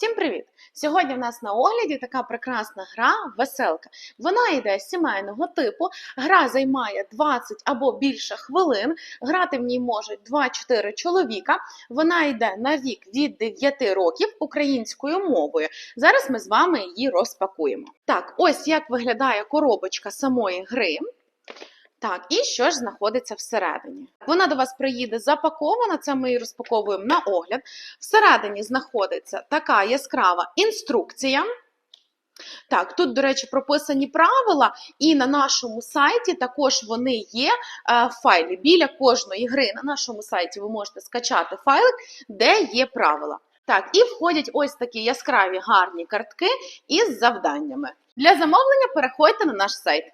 Всім привіт! Сьогодні в нас на огляді така прекрасна гра Веселка. Вона йде сімейного типу. Гра займає 20 або більше хвилин. Грати в ній можуть 2-4 чоловіка. Вона йде на вік від 9 років українською мовою. Зараз ми з вами її розпакуємо. Так, ось як виглядає коробочка самої гри. Так, і що ж знаходиться всередині? Вона до вас приїде запакована, це ми її розпаковуємо на огляд. Всередині знаходиться така яскрава інструкція. Так, тут, до речі, прописані правила, і на нашому сайті також вони є е, в файлі. Біля кожної гри на нашому сайті ви можете скачати файлик, де є правила. Так, і входять ось такі яскраві гарні картки із завданнями. Для замовлення переходьте на наш сайт.